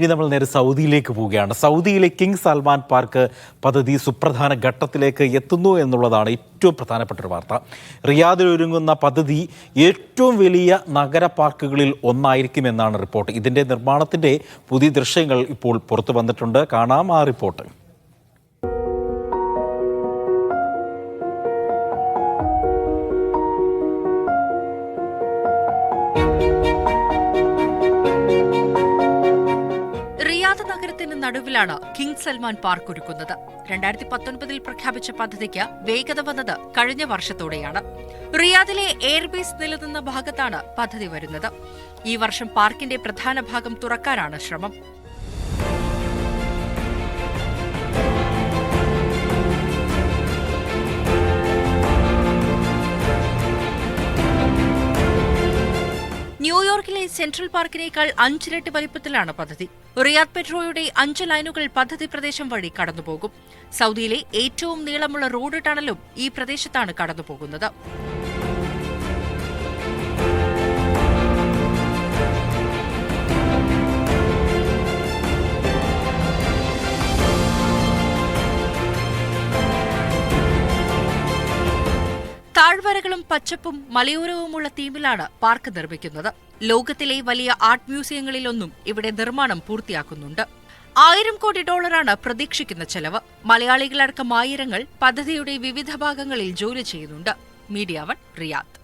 ഇനി നമ്മൾ നേരെ സൗദിയിലേക്ക് പോവുകയാണ്. സൗദിയിലെ കിങ് സൽമാൻ പാർക്ക് പദ്ധതി സുപ്രധാന ഘട്ടത്തിലേക്ക് എത്തുന്നു എന്നുള്ളതാണ് ഏറ്റവും പ്രധാനപ്പെട്ട ഒരു വാർത്ത. റിയാദിൽ ഒരുങ്ങുന്ന പദ്ധതി ഏറ്റവും വലിയ നഗര പാർക്കുകളിൽ ഒന്നായിരിക്കുമെന്നാണ് റിപ്പോർട്ട്. ഇതിന്റെ നിർമ്മാണത്തിന്റെ പുതിയ ദൃശ്യങ്ങൾ ഇപ്പോൾ പുറത്തു വന്നിട്ടുണ്ട്. കാണാം ആ റിപ്പോർട്ട്. റിയാദ് നഗരത്തിന് നടുവിലാണ് കിങ് സൽമാൻ പാർക്ക് ഒരുക്കുന്നത്. രണ്ടായിരത്തി പത്തൊൻപതിൽ പ്രഖ്യാപിച്ച പദ്ധതിക്ക് വേഗത വന്നത് കഴിഞ്ഞ വർഷത്തോടെയാണ്. റിയാദിലെ എയർബേസ് നിലനിന്ന ഭാഗത്താണ് പദ്ധതി വരുന്നത്. ഈ വർഷം പാർക്കിന്റെ പ്രധാന ഭാഗം തുറക്കാനാണ് ശ്രമം. ന്യൂയോർക്കിലെ സെൻട്രൽ പാർക്കിനേക്കാൾ അഞ്ചിരട്ടി വലിപ്പത്തിലാണ് പദ്ധതി. റിയാദ് പെട്രോയുടെ അഞ്ച് ലൈനുകൾ പദ്ധതി പ്രദേശം വഴി കടന്നുപോകും. സൗദിയിലെ ഏറ്റവും നീളമുള്ള റോഡ് ടണലും ഈ പ്രദേശത്താണ് കടന്നുപോകുന്നത്. താഴ്വരകളും പച്ചപ്പും മലയോരവുമുള്ള തീമിലാണ് പാർക്ക് നിർമ്മിക്കുന്നത്. ലോകത്തിലെ വലിയ ആർട്ട് മ്യൂസിയങ്ങളിലൊന്നും ഇവിടെ നിർമ്മാണം പൂർത്തിയാക്കുന്നുണ്ട്. ആയിരം കോടി ഡോളറാണ് പ്രതീക്ഷിക്കുന്ന ചെലവ്. മലയാളികളടക്കം ആയിരങ്ങൾ പദ്ധതിയുടെ വിവിധ ഭാഗങ്ങളിൽ ജോലി ചെയ്യുന്നുണ്ട്. Media one Riyadh.